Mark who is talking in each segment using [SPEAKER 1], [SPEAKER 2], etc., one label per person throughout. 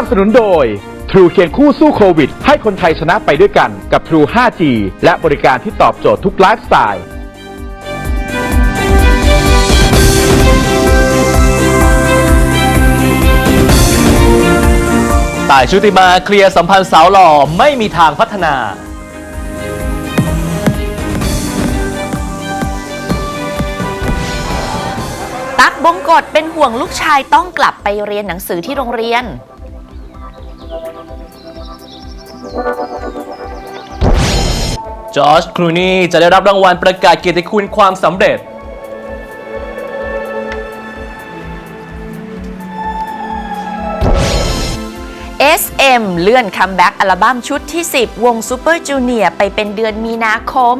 [SPEAKER 1] นับสนุนโดย True เคียงคู่สู้โควิด ให้คนไทยชนะไปด้วยกันกับ True 5G และบริการที่ตอบโจทย์ทุกไลฟ์สไตล์
[SPEAKER 2] ต่ายชุติมาเคลียร์สัมพันธ์สาวหล่อไม่มีทางพัฒนา
[SPEAKER 3] ตั๊กบงกฎเป็นห่วงลูกชายต้องกลับไปเรียนหนังสือที่โรงเรียน
[SPEAKER 2] จอร์จครูนี่จะได้รับรางวัลประกาศเกียรติคุณความสำเร็จ
[SPEAKER 3] SM เลื่อนคัมแบ็กอัลบั้มชุดที่ 10 วงซูเปอร์จูเนียร์ไปเป็นเดือนมีนาคม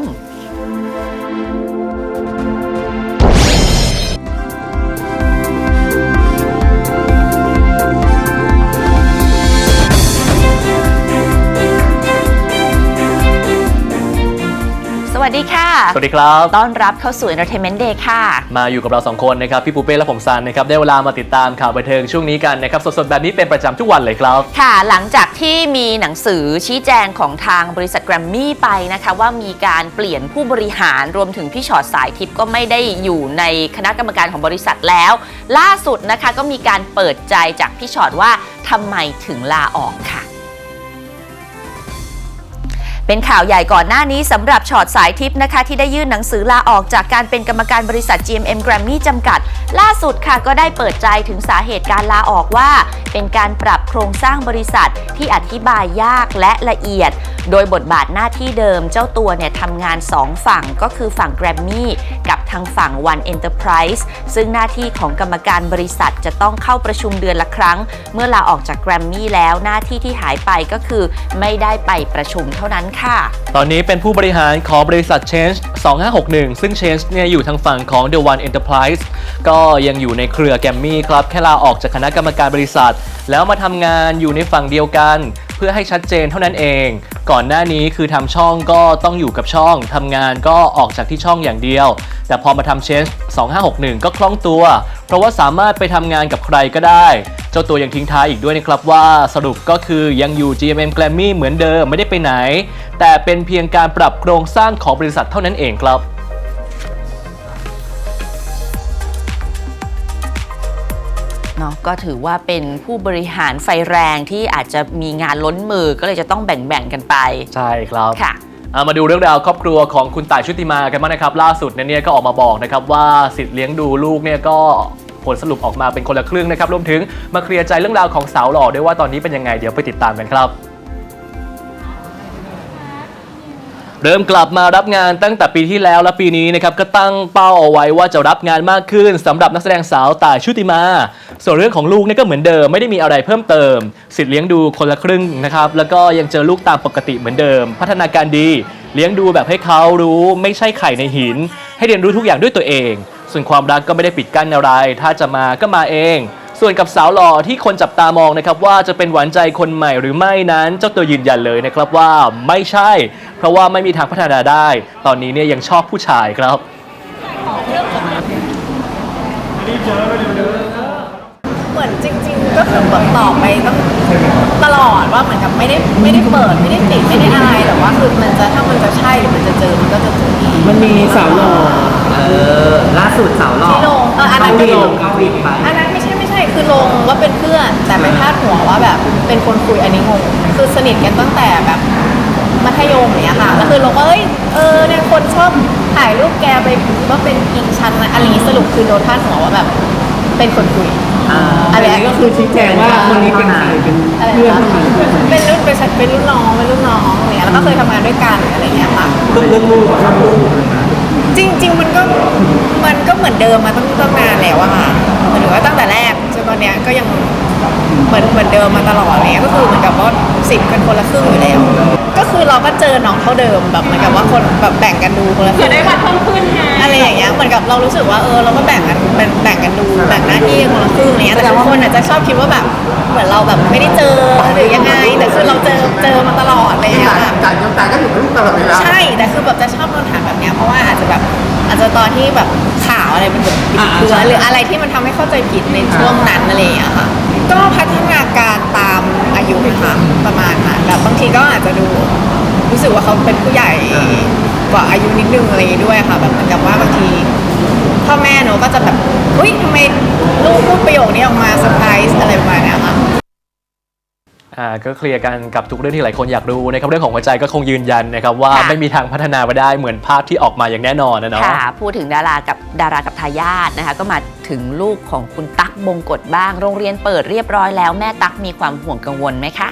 [SPEAKER 3] วัสดีค่ะ
[SPEAKER 2] สวัสดีครับ
[SPEAKER 3] ต้อนรับเข้าสู่ Entertainment Day ค่ะ
[SPEAKER 2] มาอยู่กับเราสองคนนะครับ พี่ปูเป้และผมซันนะครับ ได้เวลามาติดตามข่าวบันเทิงช่วงนี้กันนะครับ สดๆ แบบนี้เป็นประจำทุกวันเลยครับ
[SPEAKER 3] ค่ะ หลังจากที่มีหนังสือชี้แจงของทางบริษัทแกรมมี่ไปนะคะ ว่ามีการเปลี่ยนผู้บริหารรวมถึงพี่ชอตสายทิพย์ก็ไม่ได้อยู่ในคณะกรรมการของบริษัทแล้ว ล่าสุดนะคะก็มีการเปิดใจจากพี่ชอตว่าทำไมถึงลาออกค่ะ เป็นข่าวใหญ่ก่อนหน้านี้สำหรับช็อตสายทิพย์นะคะที่ได้ยื่นหนังสือลาออกจากการเป็นกรรมการบริษัท GMM Grammy จำกัด ล่าสุดค่ะก็ได้เปิดใจถึงสาเหตุการลาออกว่า เป็นการปรับโครงสร้างบริษัทที่อธิบายยากและละเอียด โดยบทบาทหน้าที่เดิม เจ้าตัวเนี่ยทำงาน 2 ฝั่งก็คือฝั่ง Grammy กับทางฝั่ง One Enterprise ซึ่งหน้าที่ของกรรมการบริษัทจะต้องเข้าประชุมเดือนละครั้ง เมื่อลาออกจาก Grammy แล้วหน้าที่ที่หายไปก็คือ ไม่ได้ไปประชุมเท่านั้นค่ะ
[SPEAKER 2] ตอนนี้เป็นผู้บริหารของบริษัท Change 2561 ซึ่ง Change เนี่ยอยู่ทางฝั่งของ The One Enterprise ก็ยังอยู่ในเครือแกมมี่ครับ แค่ลาออกจากคณะกรรมการบริษัท แล้วมาทำงานอยู่ในฝั่งเดียวกัน พื่อให้ชัดเจนเท่านั้นเอง ก่อนหน้านี้คือทำช่องก็ต้องอยู่กับช่องทำงานก็ออกจากที่ช่องอย่างเดียว แต่พอมาทำ Change 2561 ก็คล่องตัว เพราะว่าสามารถไปทำงานกับใครก็ได้ เจ้าตัวยังทิ้งท้ายอีกด้วยนะครับว่าสรุปก็คือยังอยู่ GMM Grammy เหมือนเดิมไม่ได้ไปไหน แต่เป็นเพียงการปรับโครงสร้างของบริษัทเท่านั้นเองครับ
[SPEAKER 3] เนาะก็ถือว่าเป็นผู้บริหารไฟแรงที่อาจจะมีงานล้นมือก็เลยจะต้องแบ่งๆกันไป
[SPEAKER 2] ใช่ครับ
[SPEAKER 3] ค่ะ
[SPEAKER 2] เอามาดูเรื่องราวครอบครัวของคุณต่ายชุติมากันบ้างนะครับ ล่าสุดเนี่ยเนี่ยก็ออกมาบอกนะครับว่าสิทธิ์เลี้ยงดูลูกเนี่ยก็ผลสรุปออกมาเป็นคนละครึ่งนะครับรวมถึงมาเคลียร์ใจเรื่องราวของสาวหล่อด้วยว่าตอนนี้เป็นยังไงเดี๋ยวไปติดตามกันครับ เริ่มกลับมารับงานตั้งแต่ปีที่แล้วและปีนี้นะครับก็ตั้งเป้าเอาไว้ว่าจะรับงานมากขึ้นสำหรับนักแสดงสาวต่ายชุติมา ส่วนเรื่องของลูกเนี่ยก็เหมือนเดิมไม่ได้มีอะไรเพิ่มเติม สิทธิ์เลี้ยงดูคนละครึ่งนะครับแล้วก็ยังเจอลูกตามปกติเหมือนเดิม พัฒนาการดี เลี้ยงดูแบบให้เขารู้ไม่ใช่ไข่ในหิน ให้เรียนรู้ทุกอย่างด้วยตัวเอง ส่วนความรักก็ไม่ได้ปิดกั้นอะไร ถ้าจะมาก็มาเองส่วนกับสาวหล่อที่คนจับตามองนะครับว่าจะเป็นหวานใจคนใหม่หรือไม่นั้น เจ้าตัวยืนยันเลยนะครับว่าไม่ใช่ เพราะว่าไม่มีทางพัฒนาได้ ตอนนี้เนี่ยยังชอบผู้ชายครับ
[SPEAKER 4] เหมือนจริง ๆ ก็คือเปิดต่อไปต้องตลอดว่าเหมือนกับไม่ได้ไม่ได้เปิดไม่ได้ปิดไม่ได้อะไรแต่ว่าคือมันจะถ้ามันจะใช่หรือมันจะเจอมันก็จะเจอที่
[SPEAKER 5] มันมีสาวหล่อเออล่าสุดสาวหล่อ
[SPEAKER 4] ที่ลงเอออันนั้น
[SPEAKER 5] ที่
[SPEAKER 4] ที่
[SPEAKER 5] ล
[SPEAKER 4] ล
[SPEAKER 5] ง
[SPEAKER 4] ง
[SPEAKER 5] เกาหลีไป
[SPEAKER 4] อันนั้นไม่ใช่ไม่ใช่คือลงว่าเป็นเพื่อน แต่ไปพาดหัวว่าแบบเป็นคนคุยอันนี้งงคือสนิทกันตั้งแต่แบบมั ธยมอย่างเนี้ยค่ะแล้วคือลงว่าเอ้ยเออเนี่ยคนชอบถ่ายรูปแกไปว่าเป็นกิ๊กชันนะอะไรอย่างงี้สรุปคือโดนพาดหัวว่าแบบเป็นคนคุย
[SPEAKER 5] อ่า
[SPEAKER 4] อันนี้
[SPEAKER 5] อันนี้ก็คือชี้แจงว่าคนนี้เป็นใครเป็น
[SPEAKER 4] อะไร
[SPEAKER 5] เพื่อน
[SPEAKER 4] นะ
[SPEAKER 5] เท่านั้น
[SPEAKER 4] เป็นรุ่นเป็นเป็นรุ่นน้องเป็นรุ่นน้องอะไรเงี้ยแล้วก็เคยทำงานด้วยกันอะไรเงี้ยค่ะ
[SPEAKER 5] เรื่องเรื่องลูกครับลูก
[SPEAKER 4] จริง ๆ มันก็มันก็เหมือนเดิมมาตั้งตั้งนานแล้วอะค่ะหมายถึงว่าตั้งแต่แรกจน ตอนเนี้ยก็ยังเหมือนเหมือนเดิมมาตลอดอะไรเงี้ยก็คือเหมือนกับว่าสิทธิ์เป็นคนละครึ่งอยู่แล้ว ก็คือเราก็เจอน้องเท่าเดิมแบบเหมือนกับว่าคนแบบแบ่งกันดูคนละครึ่งได้บัตรเพิ่มขึ้นอะไรอย่างเงี้ยเหมือนกับเรารู้สึกว่าเออเราก็แบ่งกันแบ่งแบ่งกันดูแบ่งหน้าที่คนละครึ่งอะไรเงี้ยแต่บางคนอาจจะชอบคิดว่าแบบเหมือนเราแบบไม่ได้เจอหรือยังไงแต่คือเราเจอเจอมาตลอดอะไรอย่างเงี้ยค่ะ
[SPEAKER 5] จ่ายน้ำตาก็อยู่กับลูกตลอดเวลา
[SPEAKER 4] ใช่ แต่คือแบบจะชอบโดนถามแบบเนี้ยเพราะว่าอาจจะแบบ อาจจะตอนที่แบบข่าวอะไรมันแบบผิด
[SPEAKER 5] อ่า
[SPEAKER 4] เบือ
[SPEAKER 5] ใช่
[SPEAKER 4] หรืออะไรที่มันทำให้เข้าใจผิดในช่วงนั้นอะไรอย่างเงี้ยค่ะ ก็พัฒนาการตาม
[SPEAKER 6] ยุนะคะประมาณนั้นแบบบางทีก็อาจจะดูรู้สึกว่าเขาเป็นผู้ใหญ่กว่าอายุนิดนึงอะไรอย่างงี้ด้วยค่ะ แบบเหมือนกับว่าบางที พ่อแม่เนอะก็จะแบบอุ้ยทำไมลูกพูดประโยคนี้ออกมาเซอร์ไพรส์อะไรประมาณเนี้ยค่ะ
[SPEAKER 2] อ่าก็เคลียร์กันกับทุกเรื่องที่หลายคนอยากรู้นะครับเรื่องของหัวใจก็คงยืนยันนะครับว่า
[SPEAKER 3] ค่ะ
[SPEAKER 2] ไม่มีทางพัฒนาไปได้เหมือนภาพที่ออกมาอย่างแน่นอนนะเนาะ
[SPEAKER 3] ค่ะพูดถึงดารากับดารากับทายาทนะคะก็มาถึงลูกของคุณตั๊กบงกฎบ้าง โรงเรียนเปิดเรียบร้อยแล้วแม่ตั๊กมีความห่วงกังวลไหมคะ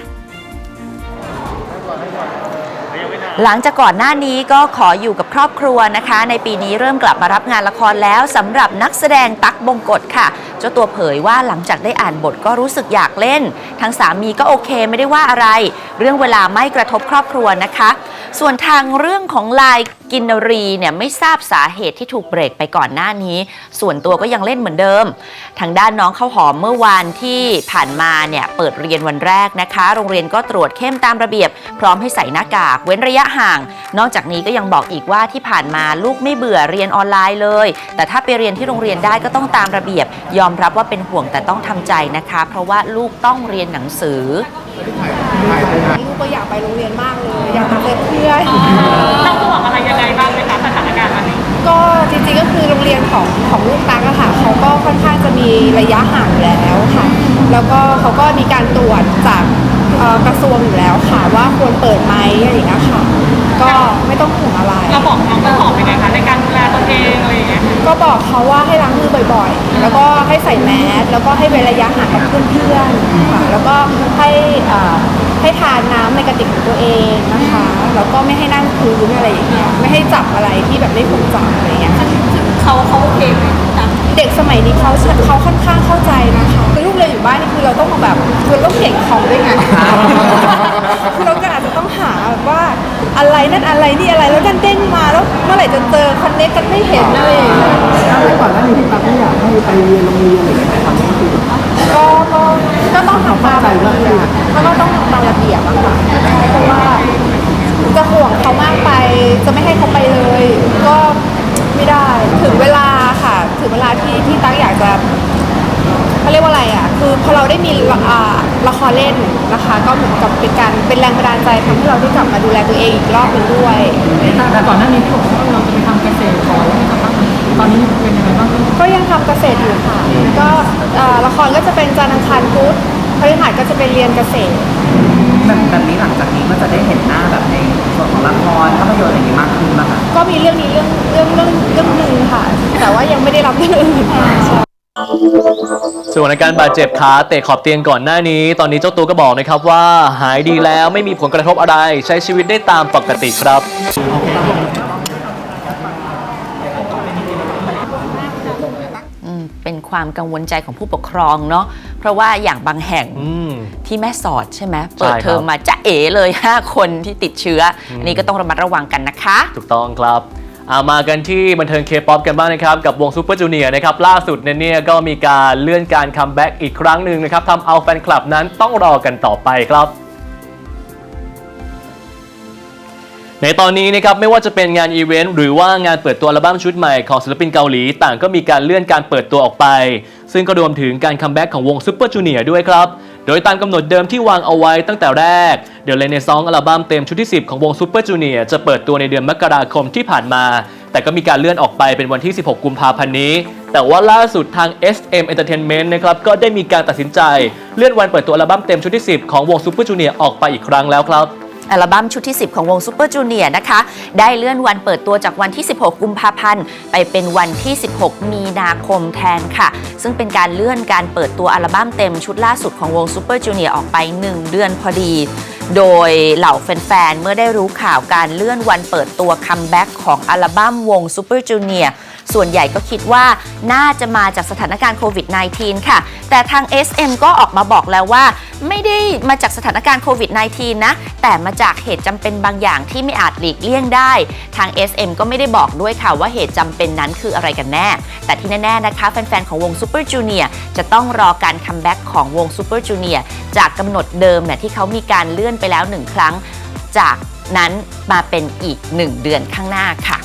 [SPEAKER 3] หลังจากก่อนหน้านี้ก็ขออยู่กับครอบครัวนะคะ ในปีนี้เริ่มกลับมารับงานละครแล้วสำหรับนักแสดงตั๊กบงกฎค่ะ เจ้าตัวเผยว่าหลังจากได้อ่านบทก็รู้สึกอยากเล่น ทางสามีก็โอเคไม่ได้ว่าอะไร เรื่องเวลาไม่กระทบครอบครัวนะคะ ส่วนทางเรื่องของลาย กินรีเนี่ยไม่ทราบสาเหตุที่ถูกเบรกไปก่อนหน้านี้ ส่วนตัวก็ยังเล่นเหมือนเดิม ทางด้านน้องข้าวหอมเมื่อวานที่ผ่านมาเนี่ยเปิดเรียนวันแรกนะคะ โรงเรียนก็ตรวจเข้มตามระเบียบ พร้อมให้ใส่หน้ากากเว้นระยะห่าง นอกจากนี้ก็ยังบอกอีกว่าที่ผ่านมาลูกไม่เบื่อเรียนออนไลน์เลย แต่ถ้าไปเรียนที่โรงเรียนได้ก็ต้องตามระเบียบ ยอมรับว่าเป็นห่วงแต่ต้องทำใจนะคะ เพราะว่าลูกต้องเรียนหนังสือ
[SPEAKER 6] ลูกก็อยากไปโรงเรียนมากเลย อยากมาเจอเพื่อน
[SPEAKER 7] ต้องห่วงอะไรยังไงบ้างไหมคะสถานการณ์วันนี้
[SPEAKER 6] ก็จริงๆก็คือโรงเรียนของของลูกตั๊กอะค่ะเขาก็ค่อนข้างจะมีระยะห่างอยู่แล้วค่ะ แล้วก็เขาก็มีการตรวจจากเอ่อกระทรวงอยู่แล้วค่ะ ว่าควรเปิดไหมอะไรอย่างเงี้ยค่ะ ก็ไม่ต้องห่วงอะไร
[SPEAKER 7] เราบอกน้องต้นหอมไปไงคะในการดูแลตัวเองอะไรอย่างเงี้ย
[SPEAKER 6] ก็บอกเขาว่าให้ล้างมือบ่อยๆ แล้วก็ให้ใส่แมสแล้วก็ให้เว้นระยะห่างกับเพื่อนๆค่ะแล้วก็ให้เอ่อให้ทานน้ำในกระติกของตัวเองนะคะแล้วก็ไม่ให้นั่งพื้นอะไรอย่างเงี้ยไม่ให้จับอะไรที่แบบไม่ควรจับอะไรอย่างเงี้ย
[SPEAKER 7] เขาเขาโอเคไหมจ๊ะ
[SPEAKER 6] เด็กสมัยนี้เขาเขาค่อนข้างเข้าใจนะคะคื อลูกเราอยู่บ้านนี่คือเราต้องแบบคือเราต้องเก่งของด้วยไง คือเราก็อาจจะต้องหาแบบว่าอะไรนั่นอะไรนี่อะไรแล้วดันเด้งมาแล้วเมื่อไหร่จะเจอคอนเนคกันไม่เห็นอะไรอย่างเงี้ย
[SPEAKER 5] แล้วก่อนหน้านี้ที่ตั๊กไม่อยากให้ไปเรียนโรงเรียนหรืออะไรทำนี่คือ
[SPEAKER 6] ก็ก็ก็ต้องทำตามระเบียบก็ก็ต้องทำตามระเบียบอะค่ะเพราะว่าจะห่วงเขามากไป จะไม่ให้เขาไปเลย ก็ไม่ได้ถึงเวลาค่ะ ถึงเวลาที่ที่ตั๊กอยากจะ เขาเรียกว่าอะไรอะคือพอเราได้มีละอ่าละครเล่นนะคะ ก็เหมือนกับเป็นการเป็นแรงบันดาลใจทำให้เราได้กลับมาดูแลตัวเองอีกรอบหนึงด้วย
[SPEAKER 7] แต่ก่อนหน้านี้ที่บอกว่าเราจะไปทำเกษตรก่อนแล้วนะคะตอนนี้เป็นยังไงบ้าง
[SPEAKER 6] ก็ยังทำเกษตรอยู่ค่ะ ก็เอ่อละครก็จะเป็นจันทร์อังคารพุธพฤหัสก็จะเป็นเรียนเกษตร
[SPEAKER 5] แบบแบบนี้หลังจากนี้ก็จะได้เห็นหน้าแบบในส่วนของละครภาพยนตร์อะไรอย่างนี้มากขึ้นนะคะ
[SPEAKER 6] ก็มีเรื่องนี้เรื่องเรื่องเรื่องเรื่องหนึ่งค่ะ แต่ว่ายังไม่ได้รับเรื่องอื่นใช่
[SPEAKER 2] ส่วนอาการบาดเจ็บขาเตะขอบเตียงก่อนหน้านี้ ตอนนี้เจ้าตัวก็บอกนะครับว่าหายดีแล้วไม่มีผลกระทบอะไร ใช้ชีวิตได้ตามปกติครับ
[SPEAKER 3] อืมเป็นความกังวลใจของผู้ปกครองเนาะเพราะว่าอย่างบางแห่ง
[SPEAKER 2] อืม
[SPEAKER 3] ที่แม่สอดใช่ไหม
[SPEAKER 2] ใช่
[SPEAKER 3] เปิด
[SPEAKER 2] ครับ
[SPEAKER 3] เทอมมาจะเอ๋เลย 5 คนที่ติดเชื้อออันนี้ก็ต้องระมัดระวังกันนะคะ
[SPEAKER 2] ถูกต้องครับเอามากันที่บันเทิงเคป๊อปกันบ้างนะครับ กับวงซูเปอร์จูเนียร์นะครับ ล่าสุดเนี่ยเนี่ยก็มีการเลื่อนการคัมแบ็กอีกครั้งหนึ่งนะครับทำเอาแฟนคลับนั้นต้องรอกันต่อไปครับในตอนนี้นะครับไม่ว่าจะเป็นงานอีเวนต์หรือว่างานเปิดตัวอัลบั้มชุดใหม่ของศิลปินเกาหลี ต่างก็มีการเลื่อนการเปิดตัวออกไป ซึ่งก็รวมถึงการคัมแบ็กของวงซูเปอร์จูเนียร์ด้วยครับ โดยตามกำหนดเดิมที่วางเอาไว้ตั้งแต่แรก เดี๋ยวเลนในซองอัลบั้มเต็มชุดที่ 10 ของวงซูเปอร์จูเนียร์จะเปิดตัวในเดือนมกราคมที่ผ่านมา แต่ก็มีการเลื่อนออกไปเป็นวันที่ 16 กุมภาพันธ์นี้ แต่ว่าล่าสุดทาง SM Entertainment นะครับก็ได้มีการตัดสินใจ เลื่อนวันเปิดตัวอัลบั้มเต็มชุดที่ 10 ของวงซูเปอร์จูเนียร์ออกไปอีกครั้งแล้วครับ
[SPEAKER 3] อัลบั้มชุดที่ 10 ของวงซูเปอร์จูเนียร์นะคะ ได้เลื่อนวันเปิดตัวจากวันที่ 16 กุมภาพันธ์ ไปเป็นวันที่ 16 มีนาคมแทนค่ะ ซึ่งเป็นการเลื่อนการเปิดตัวอัลบั้มเต็มชุดล่าสุดของวงซูเปอร์จูเนียร์ออกไป 1 เดือนพอดี โดยเหล่าแฟนๆ เมื่อได้รู้ข่าวการเลื่อนวันเปิดตัวคัมแบ็กของอัลบั้มวงซูเปอร์จูเนียร์ ส่วนใหญ่ก็คิดว่าน่าจะมาจากสถานการณ์โควิด -19 ค่ะ แต่ทาง SM ก็ออกมาบอกแล้วว่า ไม่ได้มาจากสถานการณ์โควิด -19 นะ แต่มาจากเหตุจำเป็นบางอย่างที่ไม่อาจหลีกเลี่ยงได้ ทาง SM ก็ไม่ได้บอกด้วยค่ะว่าเหตุจำเป็นนั้นคืออะไรกันแน่ แต่ที่แน่ๆนะคะ แฟนๆ ของวง Super Junior จะต้องรอการคัมแบ็กของวง Super Junior จากกำหนดเดิมเนี่ยที่เขามีการเลื่อนไปแล้วหนึ่งครั้ง จากนั้นมาเป็นอีก 1 เดือนข้างหน้าค่ะ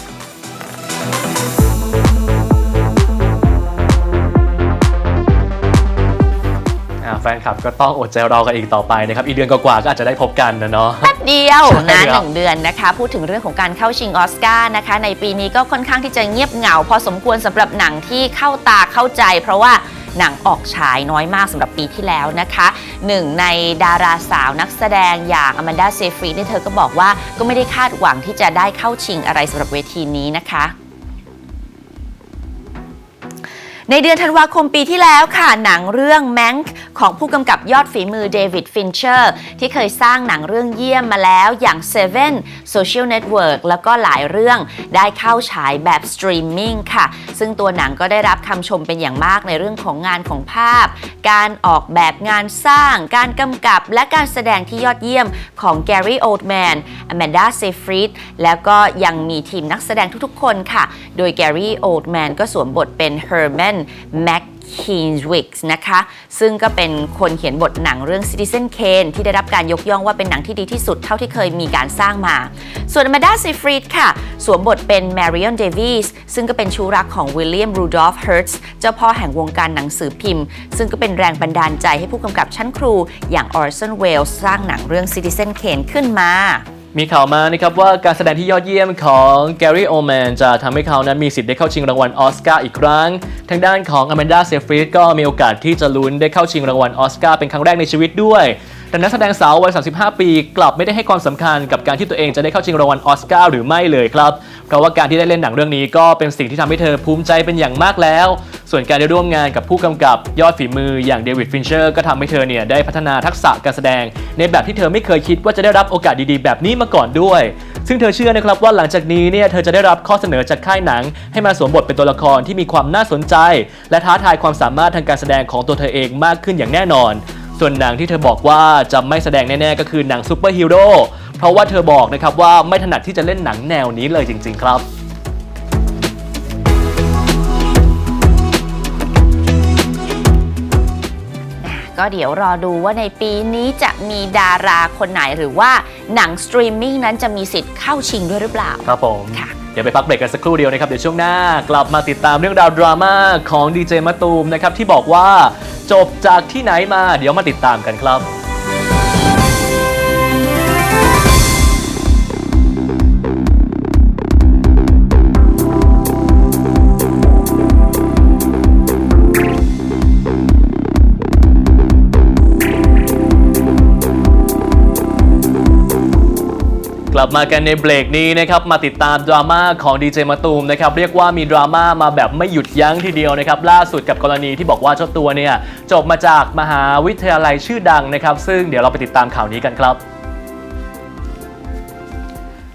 [SPEAKER 2] นคลับก็ต้องอดใจรอกันอีกต่อไปนะครับ อีกเดือนกว่าๆก็อาจจะได้พบกันนะเนาะ
[SPEAKER 3] แป๊บเดียว
[SPEAKER 2] ใช่
[SPEAKER 3] นะครับหนึ่งเดือนนะคะ พูดถึงเรื่องของการเข้าชิงออสการ์นะคะ ในปีนี้ก็ค่อนข้างที่จะเงียบเหงา พอสมควรสำหรับหนังที่เข้าตาเข้าใจ เพราะว่าหนังออกฉายน้อยมากสำหรับปีที่แล้วนะคะหนึ่งในดาราสาวนักแสดงอย่างอแมนดาเซฟรีดเนี่ยเธอก็บอกว่าก็ไม่ได้คาดหวังที่จะได้เข้าชิงอะไรสำหรับเวทีนี้นะคะ ในเดือนธันวาคมปีที่แล้วค่ะ หนังเรื่องแมงของผู้กำกับยอดฝีมือเดวิดฟินเชอร์ที่เคยสร้างหนังเรื่องเยี่ยมมาแล้วอย่าง Seven Social Network แล้วก็หลายเรื่องได้เข้าฉายแบบสตรีมมิ่งค่ะ ซึ่งตัวหนังก็ได้รับคำชมเป็นอย่างมากในเรื่องของงานของภาพ การออกแบบงานสร้าง การกำกับ และการแสดงที่ยอดเยี่ยมของแกรี่โอลด์แมนอแมนดาเซฟริดแล้วก็ยังมีทีมนักแสดงทุกๆคนค่ะ โดยแกรี่โอ๊ตแมนก็สวมบทเป็นเฮอร์แมนแม็ก k นะคะ ซึ่งก็เป็นคนเขียนบทหนังเรื่อง Citizen Kane ที่ได้รับการยกย่องว่าเป็นหนังที่ดีที่สุดเท่าที่เคยมีการสร้างมา ส่วน Amanda Seyfried ค่ะ สวมบทเป็น Marion Davies ซึ่งก็เป็นชู้รักของ William Rudolph Hearst เจ้าพ่อแห่งวงการหนังสือพิมพ์ ซึ่งก็เป็นแรงบันดาลใจให้ผู้กำกับชั้นครูอย่าง Orson Welles สร้างหนังเรื่อง Citizen Kane ขึ้นมา
[SPEAKER 2] มีข่าวมานะครับว่าการแสดงที่ยอดเยี่ยมของแกรี่โอแมนจะทำให้เขานั้นมีสิทธิ์ได้เข้าชิงรางวัลออสการ์อีกครั้ง ทางด้านของอแมนดาเซฟริดก็มีโอกาสที่จะลุ้นได้เข้าชิงรางวัลออสการ์เป็นครั้งแรกในชีวิตด้วยแต่นักแสดงสาววัย 35 ปี กลับไม่ได้ให้ความสำคัญกับการที่ตัวเองจะได้เข้าชิงรางวัลออสการ์หรือไม่เลยครับ เพราะว่าการที่ได้เล่นหนังเรื่องนี้ก็เป็นสิ่งที่ทำให้เธอภูมิใจเป็นอย่างมากแล้ว ส่วนการได้ร่วมงานกับผู้กำกับยอดฝีมืออย่างเดวิดฟินเชอร์ก็ทำให้เธอเนี่ยได้พัฒนาทักษะการแสดง ในแบบที่เธอไม่เคยคิดว่าจะได้รับโอกาสดีๆ แบบนี้มาก่อนด้วย ซึ่งเธอเชื่อนะครับว่าหลังจากนี้เนี่ยเธอจะได้รับข้อเสนอจากค่ายหนัง ให้มาสวมบทเป็นตัวละครที่มีความน่าสนใจ และท้าทายความสามารถทางการแสดงของตัวเธอเองมากขึ้นอย่างแน่นอน ส่วนหนังที่เธอบอกว่าจะไม่แสดงแน่ๆก็คือหนังซูเปอร์ฮีโร่ เพราะว่าเธอบอกนะครับว่าไม่ถนัดที่จะเล่นหนังแนวนี้เลยจริง ๆ ครับ
[SPEAKER 3] ก็เดี๋ยวรอดูว่าในปีนี้จะมีดาราคนไหนหรือว่าหนังสตรีมมิ่งนั้นจะมีสิทธิ์เข้าชิงด้วยหรือเปล่า
[SPEAKER 2] ครับผม
[SPEAKER 3] ค่ะ
[SPEAKER 2] เดี๋ยวไปพักเบรกกันสักครู่เดียวนะครับ เดี๋ยวช่วงหน้ากลับมาติดตามเรื่องราวดราม่าของดีเจมะตูมนะครับ ที่บอกว่าจบจากที่ไหนมาเดี๋ยวมาติดตามกันครับ ลับมากันในเบรกนี้นะครับมาติดตามดราม่าของดีเจมะตูมนะครับเรียกว่ามีดราม่ามาแบบไม่หยุดยั้งทีเดียวนะครับล่าสุดกับกรณีที่บอกว่าเจ้าตัวเนี่ยจบมาจากมหาวิทยาลัยชื่อดังนะครับ ซึ่งเดี๋ยวเราไปติดตามข่าวนี้กันครับ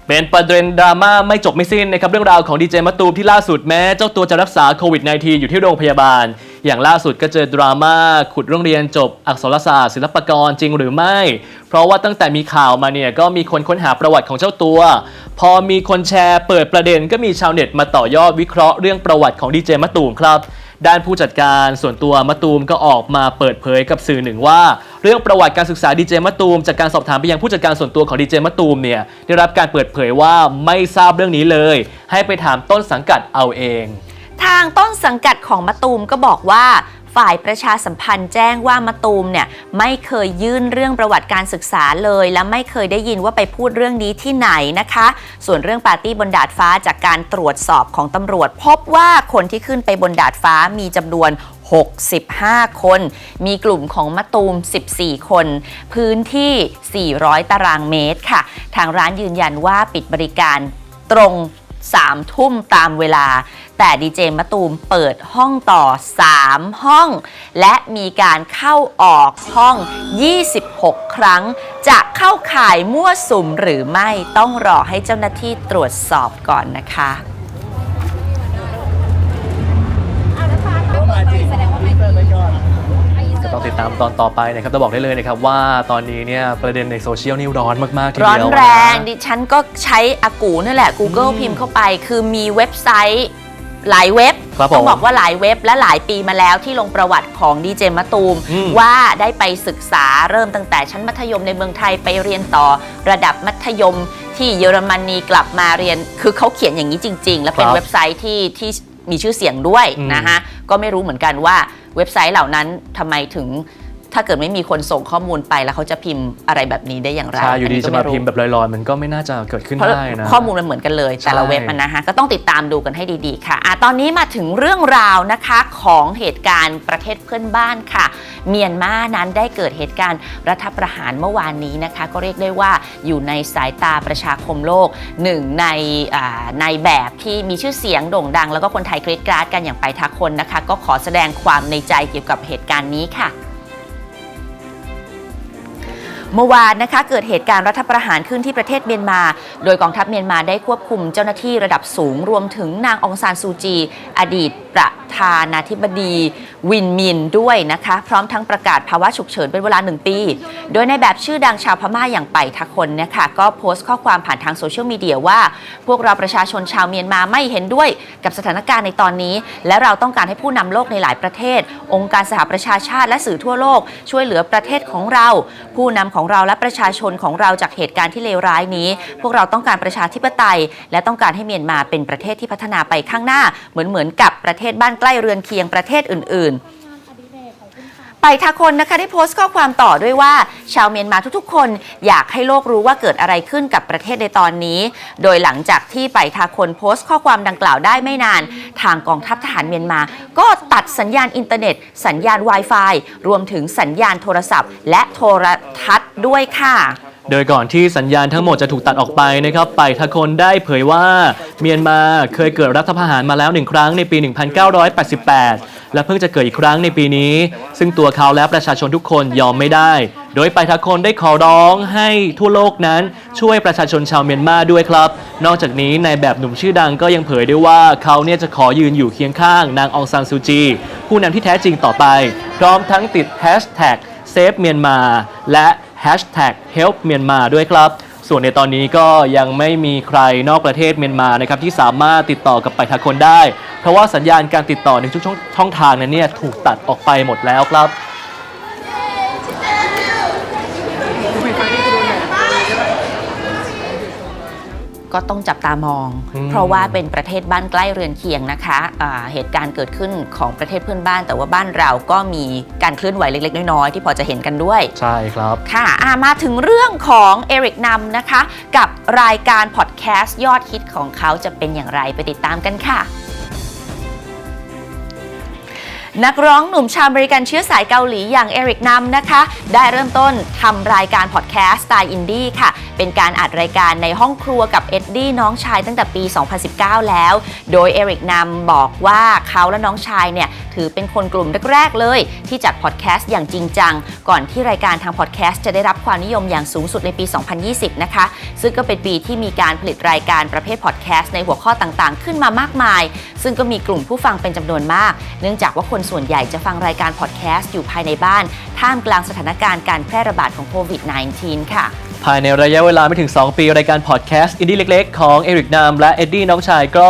[SPEAKER 2] เป็นประเด็นดราม่าไม่จบไม่สิ้นนะครับเรื่องราวของดีเจมะตูมที่ล่าสุดแม้เจ้าตัวจะรักษาโควิด -19 อยู่ที่โรงพยาบาล อย่างล่าสุดก็เจอดราม่าขุดโรงเรียนจบอักษรศาสตร์ศิลปกรจริงหรือไม่ เพราะว่าตั้งแต่มีข่าวมาเนี่ยก็มีคนค้นหาประวัติของเจ้าตัว พอมีคนแชร์เปิดประเด็นก็มีชาวเน็ตมาต่อยอดวิเคราะห์เรื่องประวัติของดีเจมะตูมครับด้านผู้จัดการส่วนตัวมะตูมก็ออกมาเปิดเผยกับสื่อหนึ่งว่า เรื่องประวัติการศึกษาดีเจมะตูมจากการสอบถามไปยังผู้จัดการส่วนตัวของดีเจมะตูมเนี่ยได้รับการเปิดเผยว่าไม่ทราบเรื่องนี้เลย ให้ไปถามต้นสังกัดเอาเอง
[SPEAKER 3] ทางต้นสังกัดของมะตูมก็บอกว่าฝ่ายประชาสัมพันธ์แจ้งว่ามะตูมเนี่ยไม่เคยยื่นเรื่องประวัติการศึกษาเลย และไม่เคยได้ยินว่าไปพูดเรื่องนี้ที่ไหนนะคะ ส่วนเรื่องปาร์ตี้บนดาดฟ้าจากการตรวจสอบของตำรวจ พบว่าคนที่ขึ้นไปบนดาดฟ้ามีจำนวน 65 คน มีกลุ่มของมะตูม 14 คน พื้นที่ 400 ตารางเมตรค่ะ ทางร้านยืนยันว่าปิดบริการตรง 3 ทุ่มตามเวลา แต่ดีเจมะตูมเปิดห้องต่อ 3 ห้อง และมีการเข้าออกห้อง 26 ครั้ง จะเข้าข่ายมั่วสุมหรือไม่ต้องรอให้เจ้าหน้าที่ตรวจสอบก่อนนะคะ
[SPEAKER 2] ต้องติดตามตอนต่อไปนะครับจะบอกได้เลยนะครับว่าตอนนี้เนี่ยประเด็นในโซเชียลนี่ร้อนมากๆที
[SPEAKER 3] ร้อน
[SPEAKER 2] เดียว
[SPEAKER 3] แรง
[SPEAKER 2] นะ
[SPEAKER 3] ดิฉันก็ใช้อากูนั่นแหละ Google พิมพ์เข้าไป คือมีเว็บไซต์หลายเว็บ
[SPEAKER 2] ครับผม
[SPEAKER 3] ต้องบอกว่าหลายเว็บและหลายปีมาแล้วที่ลงประวัติของดีเจมะตูม
[SPEAKER 2] อืม
[SPEAKER 3] ว่าได้ไปศึกษาเริ่มตั้งแต่ชั้นมัธยมในเมืองไทยไปเรียนต่อระดับมัธยมที่เยอรมนีกลับมาเรียน คือเขาเขียนอย่างนี้จริง ๆ และเป็น
[SPEAKER 2] ครับ
[SPEAKER 3] เว็บไซต์ที่ที่ มีชื่อเสียงด้วย
[SPEAKER 2] อืม
[SPEAKER 3] นะคะก็ไม่รู้เหมือนกันว่าเว็บไซต์เหล่านั้นทำไมถึง ถ้าเกิดไม่มีคนส่งข้อมูลไปแล้วเขาจะพิมพ์อะไรแบบนี้ได้อย่างไร
[SPEAKER 2] ใช่อยู่ดี
[SPEAKER 3] นนี้ก็
[SPEAKER 2] จะมา
[SPEAKER 3] ไรู้
[SPEAKER 2] พิมพ์แบบลอยๆ มันก็ไม่น่าจะเกิดขึ้น
[SPEAKER 3] เพราะ
[SPEAKER 2] ได้นะ
[SPEAKER 3] ข้อมูลมันเหมือนกันเลยแต่ละ
[SPEAKER 2] ใช่
[SPEAKER 3] เว็บมันนะคะก็ต้องติดตามดูกันให้ดีๆค่ะอะตอนนี้มาถึงเรื่องราวนะคะของเหตุการณ์ประเทศเพื่อนบ้านค่ะ เมียนมานั้นได้เกิดเหตุการณ์รัฐประหารเมื่อวานนี้นะคะ ก็เรียกได้ว่าอยู่ในสายตาประชาคมโลกหนึ่งในอ่าในแบบที่มีชื่อเสียงโด่งดัง แล้วก็คนไทยกรีดกราดกันอย่างไปทักคนนะคะ ก็ขอแสดงความในใจเกี่ยวกับเหตุการณ์นี้ค่ะ เมื่อวานนะคะเกิดเหตุการณ์รัฐประหารขึ้นที่ประเทศเมียนมา โดยกองทัพเมียนมาได้ควบคุมเจ้าหน้าที่ระดับสูงรวมถึงนางองซานซูจี อดีตประธานาธิบดีวินมินด้วยนะคะ พร้อมทั้งประกาศภาวะฉุกเฉินเป็นเวลาหนึ่งปี โดยในแบบชื่อดังชาวพม่าอย่างไปทักคนเนี่ยค่ะก็โพสต์ข้อความผ่านทางโซเชียลมีเดียว่า พวกเราประชาชนชาวเมียนมาไม่เห็นด้วยกับสถานการณ์ในตอนนี้ และเราต้องการให้ผู้นำโลกในหลายประเทศ องค์การสหประชาชาติและสื่อทั่วโลก ช่วยเหลือประเทศของเรา ผู้นำของของเราและประชาชนของเราจากเหตุการณ์ที่เลวร้ายนี้ พวกเราต้องการประชาธิปไตย และต้องการให้เมียนมาเป็นประเทศที่พัฒนาไปข้างหน้า เหมือนเหมือนกับประเทศบ้านใกล้เรือนเคียงประเทศอื่น ๆ ไปทาคนนะคะได้โพสต์ข้อความต่อด้วยว่า ชาวเมียนมาทุกๆ คนอยากให้โลกรู้ว่าเกิดอะไรขึ้นกับประเทศในตอนนี้ โดยหลังจากที่ไปทาคนโพสต์ข้อความดังกล่าวได้ไม่นาน ทางกองทัพทหารเมียนมา ก็ตัดสัญญาณอินเทอร์เน็ต สัญญาณ Wi-Fi รวมถึงสัญญาณโทรศัพท์ และโทรทัศน์ด้วยค่ะ
[SPEAKER 2] โดยก่อนที่สัญญาณทั้งหมดจะถูกตัดออกไปนะครับ ไปทะคนได้เผยว่า เมียนมาเคยเกิดรัฐประหารมาแล้วหนึ่งครั้งในปี 1988 และเพิ่งจะเกิดอีกครั้งในปีนี้ ซึ่งตัวเขาและประชาชนทุกคนยอมไม่ได้ โดยไปทะคนได้ขอร้องให้ทั่วโลกนั้นช่วยประชาชนชาวเมียนมาด้วยครับ นอกจากนี้ในแบบหนุ่มชื่อดังก็ยังเผยด้วยว่าเขาเนี่ยจะขอยืนอยู่เคียงข้างนางองซานซูจี ผู้นำที่แท้จริงต่อไป พร้อมทั้งติดแฮชแท็ก Save Myanmar และ Hashtag Help Myanmar ด้วยครับ ส่วนในตอนนี้ก็ยังไม่มีใครนอกประเทศเมียนมานะครับที่สามารถติดต่อกับไปทาคนได้ เพราะว่าสัญญาณการติดต่อในทุกช่องช่องทางนั้นเนี่ยถูกตัดออกไปหมดแล้วครับ
[SPEAKER 3] ก็ต้องจับตามอง
[SPEAKER 2] อืม
[SPEAKER 3] เพราะว่าเป็นประเทศบ้านใกล้เรือนเคียงนะคะอ่าเหตุการณ์เกิดขึ้นของประเทศเพื่อนบ้าน แต่ว่าบ้านเราก็มีการเคลื่อนไหวเล็ก ๆ น้อย ๆ ที่พอจะเห็นกันด้วย
[SPEAKER 2] ใช่ครับ
[SPEAKER 3] ค่ะอะมาถึงเรื่องของเอริกนำนะคะ กับรายการพอดแคสต์ยอดฮิตของเขาจะเป็นอย่างไรไปติดตามกันค่ะนักร้องหนุ่มชาวอเมริกันเชื้อสายเกาหลีอย่างเอริกนัมนะคะ ได้เริ่มต้นทำรายการพอดแคสต์สไตล์อินดี้ค่ะ เป็นการอัดรายการในห้องครัวกับเอ็ดดี้น้องชายตั้งแต่ปี 2019 แล้ว โดยเอริกนัมบอกว่าเขาและน้องชายเนี่ยถือเป็นคนกลุ่มแรกๆเลย ที่จัดพอดแคสต์อย่างจริงจัง ก่อนที่รายการทางพอดแคสต์จะได้รับความนิยมอย่างสูงสุดในปี 2020 นะคะ ซึ่งก็เป็นปีที่มีการผลิตรายการประเภทพอดแคสต์ในหัวข้อต่างๆ ขึ้นมามากมาย ซึ่งก็มีกลุ่มผู้ฟังเป็นจำนวนมาก เนื่องจากว่าคนส่วนใหญ่จะฟังรายการพอดแคสต์อยู่ภายในบ้าน ท่ามกลางสถานการณ์การแพร่ระบาดของโควิด -19 ค่ะ
[SPEAKER 2] ภายในระยะเวลาไม่ถึง 2 ปี รายการพอดแคสต์อินดี้เล็กๆ ของเอริกนามและเอ็ดดี้น้องชายก็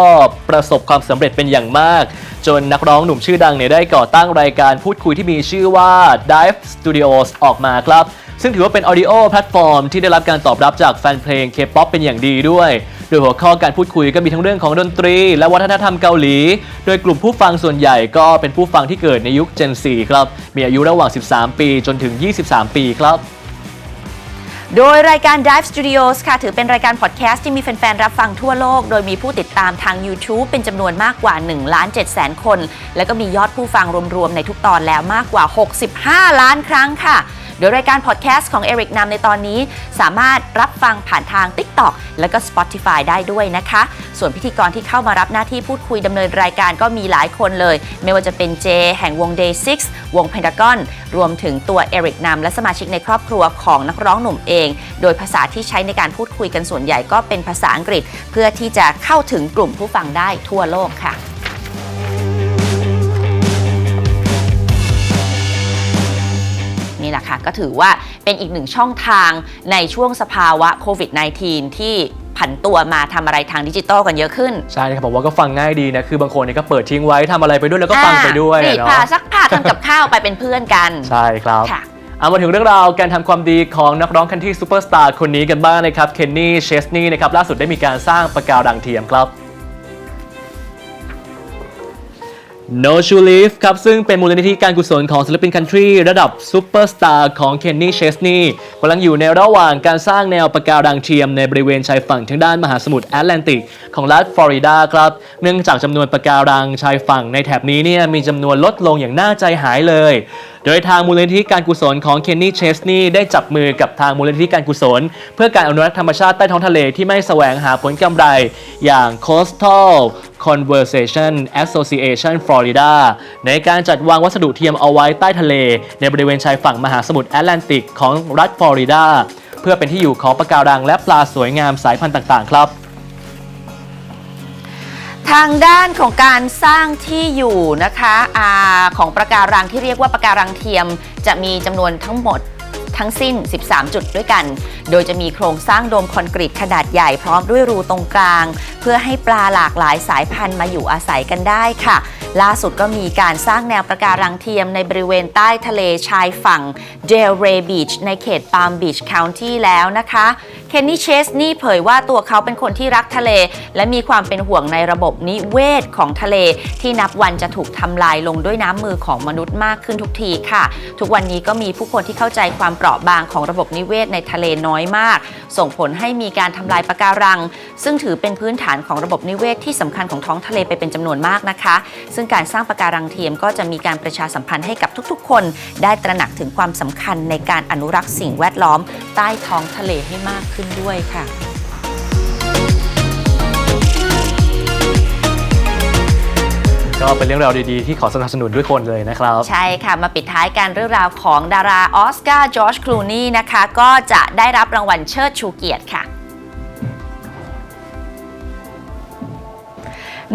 [SPEAKER 2] ประสบความสำเร็จเป็นอย่างมาก จนนักร้องหนุ่มชื่อดังเนี่ยได้ก่อตั้งรายการพูดคุยที่มีชื่อว่า Dive Studios ออกมาครับ ซึ่งถือว่าเป็นออดิโอแพลตฟอร์มที่ได้รับการตอบรับจากแฟนเพลง K-POP เป็นอย่างดีด้วย โดยหัวข้อการพูดคุยก็มีทั้งเรื่องของดนตรี และวัฒนธรรมเกาหลี โดยกลุ่มผู้ฟังส่วนใหญ่ก็เป็นผู้ฟังที่เกิดในยุค Gen 4ครับมีอายุระหว่าง 13 ปีจนถึง 23 ปีครับ
[SPEAKER 3] โดยรายการ Dive Studios ค่ะ ถือเป็นรายการพอดแคสต์ที่มีแฟน ๆ รับฟังทั่วโลก โดยมีผู้ติดตามทาง YouTube เป็นจำนวนมากกว่า1ล้าน7แสนคน และก็มียอดผู้ฟังรวม ๆ ในทุกตอนแล้วมากกว่า 65 ล้านครั้งค่ะ โดยรายการพอดแคสต์ของเอริกนำในตอนนี้ สามารถรับฟังผ่านทาง TikTok และก็ Spotify ได้ด้วยนะคะ ส่วนพิธีกรที่เข้ามารับหน้าที่พูดคุยดำเนินรายการก็มีหลายคนเลย ไม่ว่าจะเป็นเจ แห่งวง Day 6 วง Pentagon รวมถึงตัวเอริกนำและสมาชิกในครอบครัวของนักร้องหนุ่มเอง โดยภาษาที่ใช้ในการพูดคุยกันส่วนใหญ่ก็เป็นภาษาอังกฤษ เพื่อที่จะเข้าถึงกลุ่มผู้ฟังได้ทั่วโลกค่ะ นี่แหละค่ะ ก็ถือว่าเป็นอีกหนึ่งช่องทางในช่วงสภาวะโควิด -19 ที่ผันตัวมาทำอะไรทางดิจิตอลกันเยอะขึ้น
[SPEAKER 2] ใช่นะครับผมว่าก็ฟังง่ายดีนะ คือบางคนเนี่ยก็เปิดทิ้งไว้ทำอะไรไปด้วยแล้วก็ฟังไปด้วย
[SPEAKER 3] อ่ารีด
[SPEAKER 2] เนาะ
[SPEAKER 3] ผ้าซักผ้าทำกับข้าวไปเป็นเพื่อนกัน
[SPEAKER 2] ใช่ครับ
[SPEAKER 3] ค่ะ
[SPEAKER 2] เอามาถึงเรื่องราวการทำความดีของนักร้องคันที่ซูเปอร์สตาร์คนนี้กันบ้างนะครับเคนนี่เชสนีนะครับล่าสุดได้มีการสร้างปะการังเทียมครับ No Shoe Leaf ครับ ซึ่งเป็นมูลนิธิการกุศลของศิลปินคันทรีระดับซูเปอร์สตาร์ของเคนนี่เชสนีย์กำลังอยู่ในระหว่างการสร้างแนวปะการังเทียมในบริเวณชายฝั่งทางด้านมหาสมุทรแอตแลนติก ของรัฐฟลอริดาครับ เนื่องจากจำนวนปะการังชายฝั่งในแถบนี้เนี่ยมีจำนวนลดลงอย่างน่าใจหายเลย โดยทางมูลนิธิการกุศลของเคนนี่เชสนีย์ได้จับมือกับทางมูลนิธิการกุศล เพื่อการอนุรักษ์ธรรมชาติใต้ท้องทะเลที่ไม่แสวงหาผลกำไร อย่าง Coastal Conversation Association Florida ในการจัดวางวัสดุเทียมเอาไว้ใต้ทะเล ในบริเวณชายฝั่งมหาสมุทรแอตแลนติกของรัฐฟลอริดาเพื่อเป็นที่อยู่ของปะการังและปลาสวยงามสายพันธุ์ต่าง ๆ ครับ
[SPEAKER 3] ทางด้านของการสร้างที่อยู่นะคะอาของประการังที่เรียกว่าประการังเทียมจะมีจำนวนทั้งหมด ทั้งสิ้น 13 จุดด้วยกัน โดยจะมีโครงสร้างโดมคอนกรีตขนาดใหญ่พร้อมด้วยรูตรงกลาง เพื่อให้ปลาหลากหลายสายพันธุ์มาอยู่อาศัยกันได้ค่ะ ล่าสุดก็มีการสร้างแนวประการังเทียมในบริเวณใต้ทะเลชายฝั่งเดลเรย์บีชในเขตปาล์มบีชคาวน์ตี้แล้วนะคะ เคนนี่เชสนี่เผยว่าตัวเขาเป็นคนที่รักทะเล และมีความเป็นห่วงในระบบนิเวศของทะเล ที่นับวันจะถูกทำลายลงด้วยน้ำมือของมนุษย์มากขึ้นทุกทีค่ะ ทุกวันนี้ก็มีผู้คนที่เข้าใจความเปราะบางของระบบนิเวศในทะเลน้อยมาก ส่งผลให้มีการทำลายปะการัง ซึ่งถือเป็นพื้นฐานของระบบนิเวศที่สำคัญของท้องทะเลไปเป็นจำนวนมากนะคะ ซึ่งการสร้างปะการังเทียมก็จะมีการประชาสัมพันธ์ให้กับทุกๆ คน ได้ตระหนักถึงความสำคัญในการอนุรักษ์สิ่งแวดล้อม ใต้ท้องทะเลให้มากขึ้นด้วยค่ะ
[SPEAKER 2] ก็เป็นเรื่องราวดีๆ ที่ขอสนับสนุนด้วยคนเลยนะครับ
[SPEAKER 3] ใช่ค่ะ มาปิดท้ายการเรื่องราวของดาราออสการ์จอร์จคลูนีนะคะ ก็จะได้รับรางวัลเชิดชูเกียรติค่ะ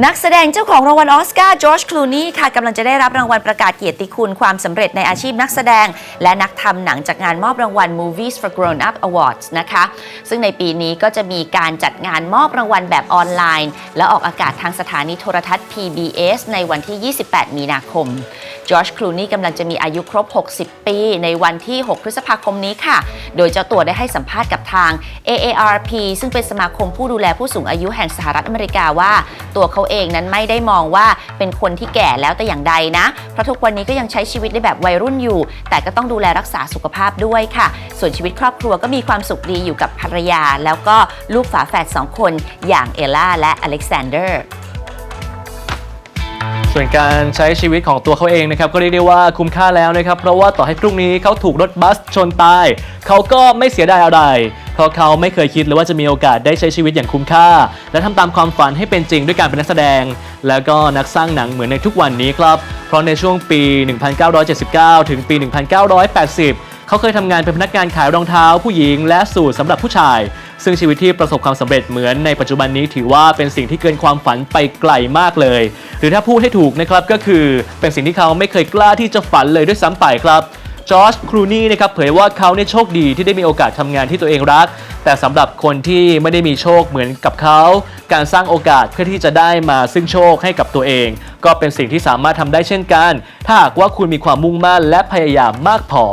[SPEAKER 3] นักแสดงเจ้าของรางวัลออสการ์จอร์จคลูนี่ค่ะกำลังจะได้รับรางวัลประกาศเกียรติคุณความสำเร็จในอาชีพนักแสดง และนักทำหนังจากงานมอบรางวัล Movies for Grown Up Awards นะคะ ซึ่งในปีนี้ก็จะมีการจัดงานมอบรางวัลแบบออนไลน์ และออกอากาศทางสถานีโทรทัศน์ PBS ในวันที่ 28 มีนาคม จอร์จคลูนีกำลังจะมีอายุครบ 60 ปี ในวันที่ 6 พฤษภาคมนี้ค่ะ โดยเจ้าตัวได้ให้สัมภาษณ์กับทาง AARP ซึ่งเป็นสมาคมผู้ดูแลผู้สูงอายุแห่งสหรัฐอเมริกาว่า ตัวเขาเองนั้นไม่ได้มองว่าเป็นคนที่แก่แล้วแต่อย่างใดนะ เพราะทุกวันนี้ก็ยังใช้ชีวิตในแบบวัยรุ่นอยู่ แต่ก็ต้องดูแลรักษาสุขภาพด้วยค่ะ ส่วนชีวิตครอบครัวก็มีความสุขดีอยู่กับภรรยา แล้วก็ลูกฝาแฝดสองคนอย่างเอลล่าและอเล็กซานเดอร์
[SPEAKER 2] ส่วนการใช้ชีวิตของตัวเขาเองนะครับก็เรียกได้ว่าคุ้มค่าแล้วนะครับ เพราะว่าต่อให้พรุ่งนี้เขาถูกรถบัสชนตาย เขาก็ไม่เสียดายอะไร เพราะเขาไม่เคยคิดเลยว่าจะมีโอกาสได้ใช้ชีวิตอย่างคุ้มค่า และทำตามความฝันให้เป็นจริงด้วยการเป็นนักแสดง แล้วก็นักสร้างหนังเหมือนในทุกวันนี้ครับ เพราะในช่วงปี 1979 ถึงปี 1980 เขาเคยทำงานเป็นพนักงานขายรองเท้าผู้หญิงและสูทสำหรับผู้ชาย ซึ่งชีวิตที่ประสบความสำเร็จเหมือนในปัจจุบันนี้ถือว่าเป็นสิ่งที่เกินความฝันไปไกลมากเลย หรือถ้าพูดให้ถูกนะครับก็คือเป็นสิ่งที่เขาไม่เคยกล้าที่จะฝันเลยด้วยซ้ำไปครับจอร์จครูนี่นะครับเผยว่าเขาเนี่ยโชคดีที่ได้มีโอกาสทำงานที่ตัวเองรัก แต่สำหรับคนที่ไม่ได้มีโชคเหมือนกับเขา การสร้างโอกาสเพื่อที่จะได้มาซึ่งโชคให้กับตัวเอง ก็เป็นสิ่งที่สามารถทำได้เช่นกัน ถ้าหากว่าคุณมีความมุ่งมั่นและพยายามมากพอ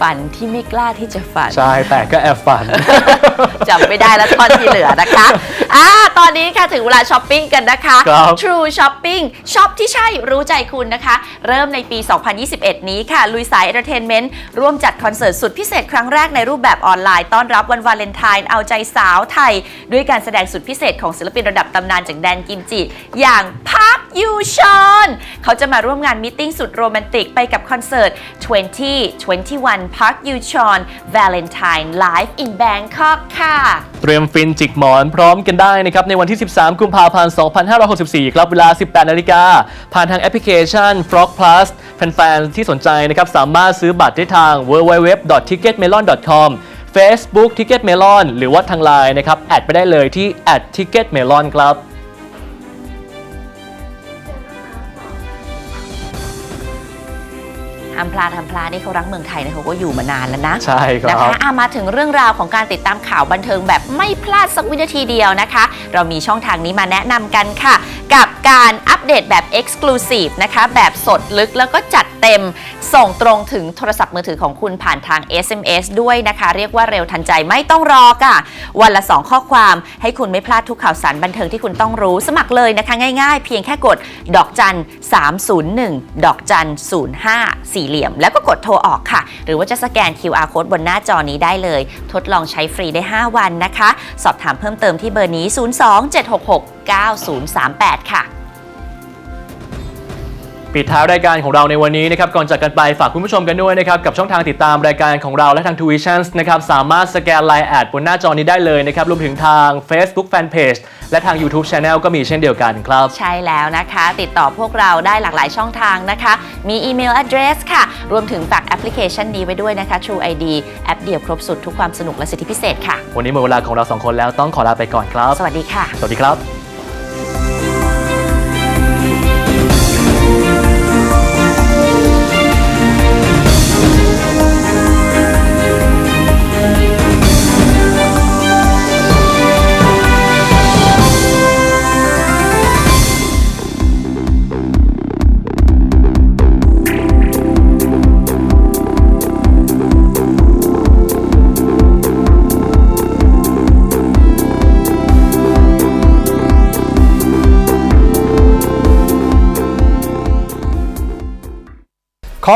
[SPEAKER 3] ฝันที่ไม่กล้าที่จะฝัน
[SPEAKER 2] ใช่แต่ก็แอบฝัน
[SPEAKER 3] จำไม่ได้แล้วตอนที่เหลือนะคะอ่าตอนนี้ค่ะถึงเวลาช้อปปิ้งกันนะคะ
[SPEAKER 2] ครับ
[SPEAKER 3] True Shopping ช็อปที่ใช่รู้ใจคุณนะคะ เริ่มในปี 2021 นี้ค่ะ ลุยสาย Entertainment ร่วมจัดคอนเสิร์ตสุดพิเศษครั้งแรกในรูปแบบออนไลน์ ต้อนรับวันวาเลนไทน์เอาใจสาวไทย ด้วยการแสดงสุดพิเศษของศิลปินระดับตำนานจากแดนกิมจิ อย่างพักยูชอนเขาจะมาร่วมงานมิทติ้งสุดโรแมนติกไปกับคอนเสิร์ต2021 Park You Chon Valentine Live in Bangkok ค่ะ
[SPEAKER 2] เตรียมฟินจิกหมอนพร้อมกันได้นะครับ ในวันที่ 13 กุมภาพันธ์ 2564 ครับ เวลา 18 นาฬิกา ผ่านทางแอปพลิเคชัน Frog Plus แฟนๆที่สนใจนะครับ สามารถซื้อบัตรได้ทาง www.ticketmelon.com Facebook Ticketmelon หรือว่าทางไลน์นะครับ แอดไปได้เลยที่ @ticketmelon ครับ
[SPEAKER 3] อห้ามพลาดห้ามพลาดนี่เขารักเมืองไทยนะเขาก็อยู่มานานแล้วนะ
[SPEAKER 2] ใช่ค
[SPEAKER 3] นะ
[SPEAKER 2] รับ
[SPEAKER 3] คะอะมาถึงเรื่องราวของการติดตามข่าวบันเทิงแบบไม่พลาดสักวินาทีเดียวนะคะ เรามีช่องทางนี้มาแนะนำกันค่ะ กับการอัปเดตแบบ Exclusive นะคะ แบบสดลึกแล้วก็จัดเต็ม ส่งตรงถึงโทรศัพท์มือถือของคุณผ่านทาง SMS ด้วยนะคะ เรียกว่าเร็วทันใจไม่ต้องรอค่ะ วันละ 2 ข้อความให้คุณไม่พลาดทุกข่าวสารบันเทิงที่คุณต้องรู้สมัครเลยนะคะ ง่ายๆ เพียงแค่กด ดอกจัน 301 ดอกจัน 05 สี่เหลี่ยม แล้วก็กดโทรออกค่ะ หรือว่าจะสแกน QR code บนหน้าจอนี้ได้เลย ทดลองใช้ฟรีได้ 5 วันนะคะ สอบถามเพิ่มเติมที่เบอร์นี้ 027669038 ค่ะ
[SPEAKER 2] ปิดท้ายรายการของเราในวันนี้นะครับก่อนจากกันไปฝากคุณผู้ชมกันด้วยนะครับกับช่องทางติดตามรายการของเราและทาง t w i t i o n นะครับสามารถสแกนไลน์แอดบนหน้าจอนี้ได้เลยนะครับรวมถึงทาง Facebook Fanpage และทาง YouTube Channel ก็มีเช่นเดียวกันครับ
[SPEAKER 3] ใช่แล้วนะคะ ติดต่อพวกเราได้หลากหลายช่องทางนะคะ มีอีเมล address ค่ะ รวมถึงฝากแอปพลิเคชันนี้ไว้ด้วยนะคะ True ID แอปเดียวครบสุดทุกความสนุกและสิทธิพิเศษค่ะ
[SPEAKER 2] วันนี้หมดเวลาของเราสองคนแล้วต้องขอลาไปก่อนครับ
[SPEAKER 3] สวัสดีค่ะ
[SPEAKER 2] สวัสดีครับ